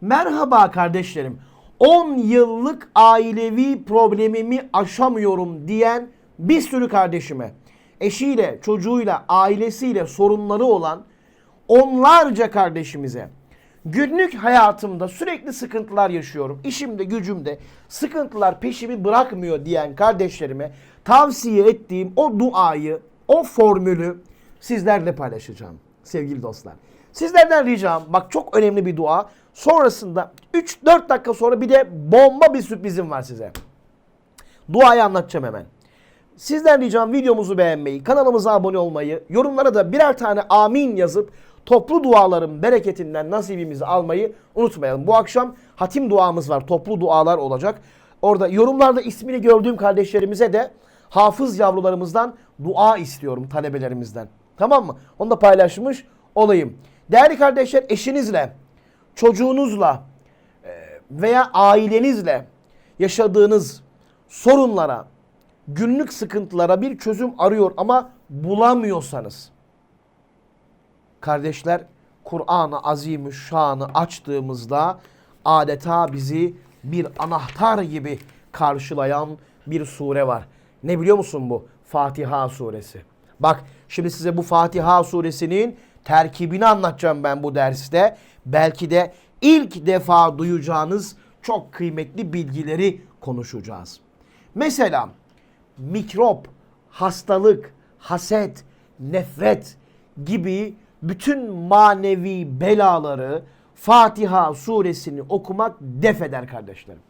Merhaba kardeşlerim. 10 yıllık ailevi problemimi aşamıyorum diyen bir sürü kardeşime, eşiyle, çocuğuyla, ailesiyle sorunları olan onlarca kardeşimize günlük hayatımda sürekli sıkıntılar yaşıyorum. İşimde, gücümde sıkıntılar peşimi bırakmıyor diyen kardeşlerime tavsiye ettiğim o duayı, o formülü sizlerle paylaşacağım sevgili dostlar. Sizlerden ricam bak çok önemli bir dua. Sonrasında 3-4 dakika sonra bir de bomba bir sürprizim var size. Duayı anlatacağım hemen. Sizden ricam videomuzu beğenmeyi, kanalımıza abone olmayı, yorumlara da birer tane amin yazıp toplu duaların bereketinden nasibimizi almayı unutmayalım. Bu akşam hatim duamız var. Toplu dualar olacak. Orada yorumlarda ismini gördüğüm kardeşlerimize de hafız yavrularımızdan dua istiyorum talebelerimizden. Tamam mı? Onu da paylaşmış olayım. Değerli kardeşler eşinizle, çocuğunuzla e, veya ailenizle yaşadığınız sorunlara, günlük sıkıntılara bir çözüm arıyor ama bulamıyorsanız kardeşler Kur'an-ı Azimüşşan'ı açtığımızda adeta bizi bir anahtar gibi karşılayan bir sure var. Ne biliyor musun bu? Fatiha suresi. Bak şimdi size bu Fatiha suresinin terkibini anlatacağım ben bu derste. Belki de ilk defa duyacağınız çok kıymetli bilgileri konuşacağız. Mesela mikrop, hastalık, haset, nefret gibi bütün manevi belaları Fatiha suresini okumak def eder kardeşlerim.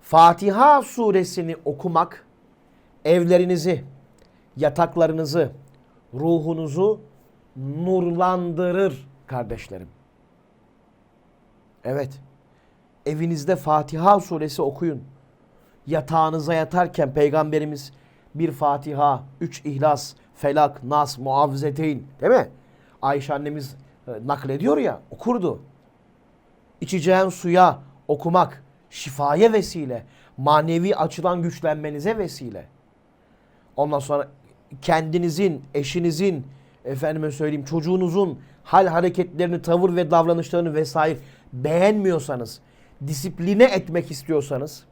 Fatiha suresini okumak evlerinizi, yataklarınızı, ruhunuzu nurlandırır kardeşlerim. Evet. Evinizde Fatiha suresi okuyun. Yatağınıza yatarken peygamberimiz bir Fatiha, üç İhlas, Felak, Nas, Muavvizeteyn değil mi? Ayşe annemiz e, naklediyor ya okurdu. İçeceğin suya okumak şifaya vesile, manevi açıdan güçlenmenize vesile. Ondan sonra kendinizin, eşinizin, efendime söyleyeyim çocuğunuzun hal hareketlerini, tavır ve davranışlarını vesaire beğenmiyorsanız, disipline etmek istiyorsanız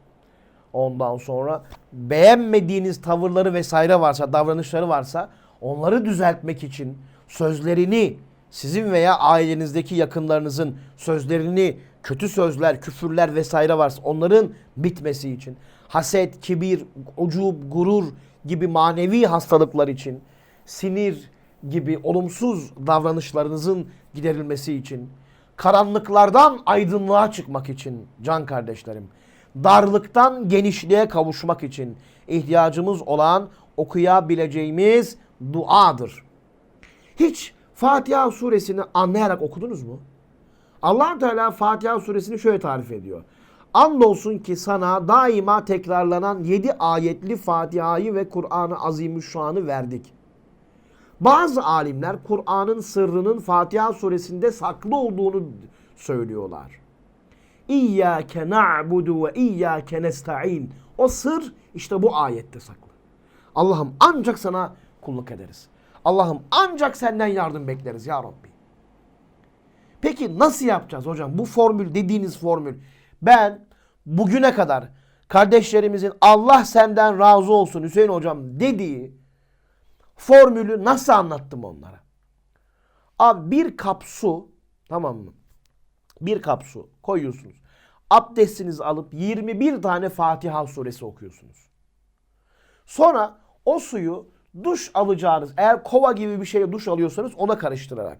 ondan sonra beğenmediğiniz tavırları vesaire varsa, davranışları varsa onları düzeltmek için sözlerini sizin veya ailenizdeki yakınlarınızın sözlerini, kötü sözler, küfürler vesaire varsa onların bitmesi için, haset, kibir, ucub, gurur gibi manevi hastalıklar için, sinir gibi olumsuz davranışlarınızın giderilmesi için, karanlıklardan aydınlığa çıkmak için can kardeşlerim, darlıktan genişliğe kavuşmak için ihtiyacımız olan okuyabileceğimiz duadır. Hiç Fatiha suresini anlayarak okudunuz mu? allah Teala Fatiha suresini şöyle tarif ediyor. Andolsun ki sana daima tekrarlanan 7 ayetli Fatiha'yı ve Kur'an-ı Azimüşşan'ı verdik. Bazı alimler Kur'an'ın sırrının Fatiha suresinde saklı olduğunu söylüyorlar. İyyâke na'budu ve iyyâke nesta'in. O sır işte bu ayette saklı. Allah'ım ancak sana kulluk ederiz. Allah'ım ancak senden yardım bekleriz ya Rabbi. Peki nasıl yapacağız hocam? Bu formül dediğiniz formül. Ben bugüne kadar kardeşlerimizin Allah senden razı olsun Hüseyin hocam dediği formülü nasıl anlattım onlara? Abi bir kap su tamam mı? Bir kap su koyuyorsunuz. Abdestinizi alıp 21 tane Fatiha suresi okuyorsunuz. Sonra o suyu duş alacağınız eğer kova gibi bir şeye duş alıyorsanız ona karıştırarak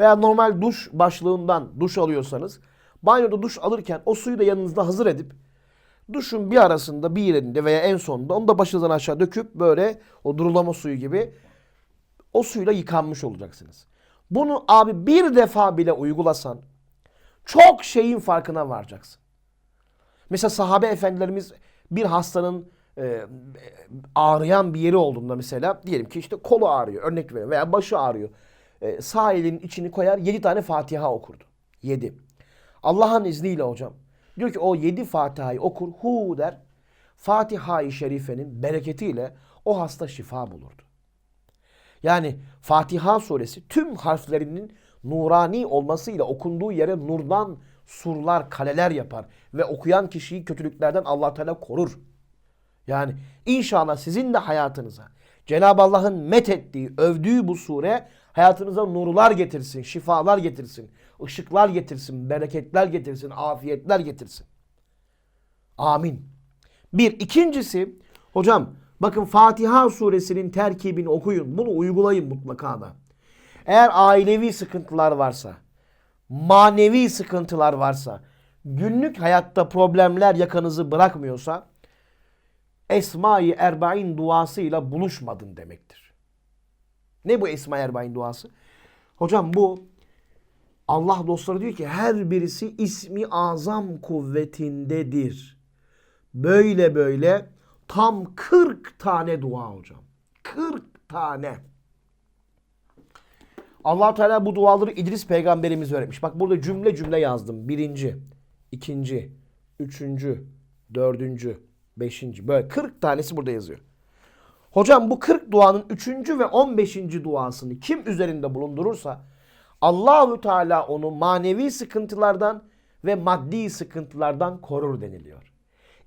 veya normal duş başlığından duş alıyorsanız banyoda duş alırken o suyu da yanınızda hazır edip duşun bir arasında bir yerinde veya en sonunda onu da başınızdan aşağı döküp böyle o durulama suyu gibi o suyla yıkanmış olacaksınız. Bunu abi bir defa bile uygulasan çok şeyin farkına varacaksın. Mesela sahabe efendilerimiz bir hastanın e, ağrıyan bir yeri olduğunda mesela diyelim ki işte kolu ağrıyor örnek veriyorum veya başı ağrıyor. E, sağ elinin içini koyar 7 tane Fatiha okurdu. 7. Allah'ın izniyle hocam. Diyor ki o 7 Fatiha'yı okur hu der. Fatiha-i Şerife'nin bereketiyle o hasta şifa bulurdu. Yani Fatiha suresi tüm harflerinin nurani olmasıyla okunduğu yere nurdan surlar, kaleler yapar ve okuyan kişiyi kötülüklerden Allah Teala korur. Yani inşallah sizin de hayatınıza Cenab-ı Allah'ın met ettiği, övdüğü bu sure hayatınıza nurlar getirsin, şifalar getirsin, ışıklar getirsin, bereketler getirsin, afiyetler getirsin. Amin. Bir. ikincisi hocam bakın Fatiha suresinin terkibini okuyun. Bunu uygulayın mutlaka da. Eğer ailevi sıkıntılar varsa, manevi sıkıntılar varsa, günlük hayatta problemler yakanızı bırakmıyorsa Esma-i Erbain duasıyla buluşmadın demektir. Ne bu Esma-i Erbain duası? Hocam bu Allah dostları diyor ki her birisi ismi azam kuvvetindedir. Böyle böyle tam 40 tane dua hocam. 40 tane. allah Teala bu duaları İdris peygamberimiz öğretmiş. Bak burada cümle cümle yazdım. Birinci, ikinci, üçüncü, dördüncü, beşinci. Böyle 40 tanesi burada yazıyor. Hocam bu 40 duanın 3. ve 15. duasını kim üzerinde bulundurursa Allahü Teala onu manevi sıkıntılardan ve maddi sıkıntılardan korur deniliyor.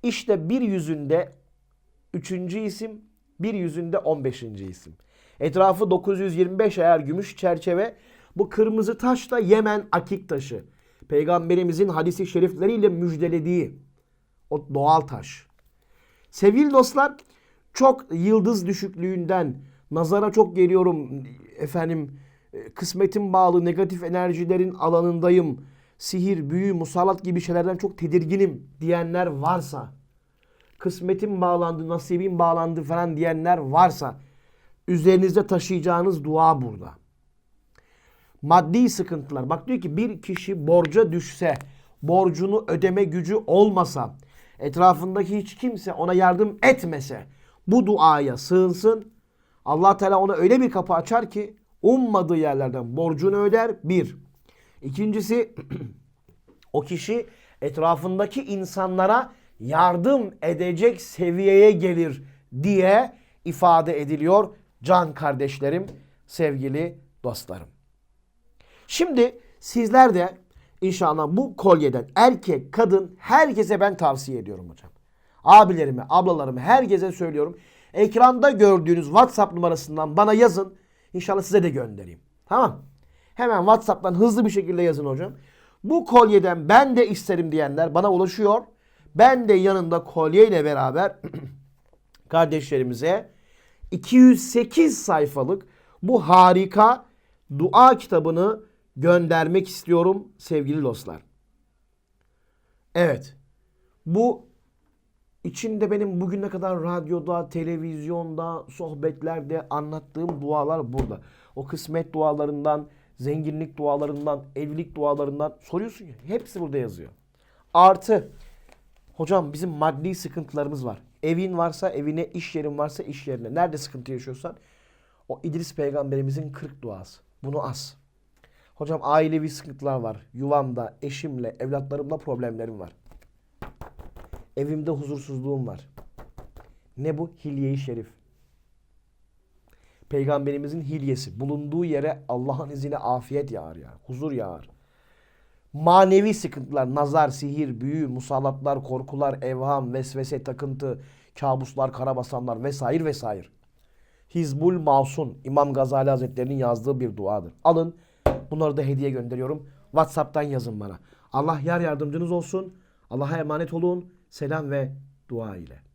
İşte bir yüzünde 3. isim, bir yüzünde 15. isim. Etrafı 925 ayar gümüş çerçeve. Bu kırmızı taş da Yemen akik taşı. Peygamberimizin hadisi şerifleriyle müjdelediği o doğal taş. Sevgili dostlar çok yıldız düşüklüğünden nazara çok geliyorum efendim e, kısmetin bağlı negatif enerjilerin alanındayım. Sihir, büyü, musallat gibi şeylerden çok tedirginim diyenler varsa kısmetim bağlandı, nasibim bağlandı falan diyenler varsa üzerinizde taşıyacağınız dua burada. Maddi sıkıntılar. Bak diyor ki bir kişi borca düşse, borcunu ödeme gücü olmasa, etrafındaki hiç kimse ona yardım etmese bu duaya sığınsın. Allah Teala ona öyle bir kapı açar ki ummadığı yerlerden borcunu öder. Bir. İkincisi o kişi etrafındaki insanlara yardım edecek seviyeye gelir diye ifade ediliyor can kardeşlerim, sevgili dostlarım. Şimdi sizler de inşallah bu kolyeden erkek, kadın herkese ben tavsiye ediyorum hocam. Abilerime, ablalarıma herkese söylüyorum. Ekranda gördüğünüz WhatsApp numarasından bana yazın. İnşallah size de göndereyim. Tamam. Hemen WhatsApp'tan hızlı bir şekilde yazın hocam. Bu kolyeden ben de isterim diyenler bana ulaşıyor. Ben de yanında kolyeyle beraber kardeşlerimize 208 sayfalık bu harika dua kitabını göndermek istiyorum sevgili dostlar. Evet. Bu içinde benim bugüne kadar radyoda, televizyonda, sohbetlerde anlattığım dualar burada. O kısmet dualarından, zenginlik dualarından, evlilik dualarından soruyorsun ya. Hepsi burada yazıyor. Artı hocam bizim maddi sıkıntılarımız var. Evin varsa evine, iş yerin varsa iş yerine. Nerede sıkıntı yaşıyorsan o İdris peygamberimizin 40 duası. Bunu as. Hocam ailevi sıkıntılar var. Yuvamda, eşimle, evlatlarımla problemlerim var. Evimde huzursuzluğum var. Ne bu? Hilye-i Şerif. Peygamberimizin hilyesi. Bulunduğu yere Allah'ın izniyle afiyet yağar ya. Huzur yağar. Manevi sıkıntılar, nazar, sihir, büyü, musallatlar, korkular, evham, vesvese, takıntı, kabuslar, karabasanlar vesaire vesaire. Hizbul Masun İmam Gazali Hazretleri'nin yazdığı bir duadır. Alın bunları da hediye gönderiyorum. WhatsApp'tan yazın bana. Allah yar yardımcınız olsun. Allah'a emanet olun. Selam ve dua ile.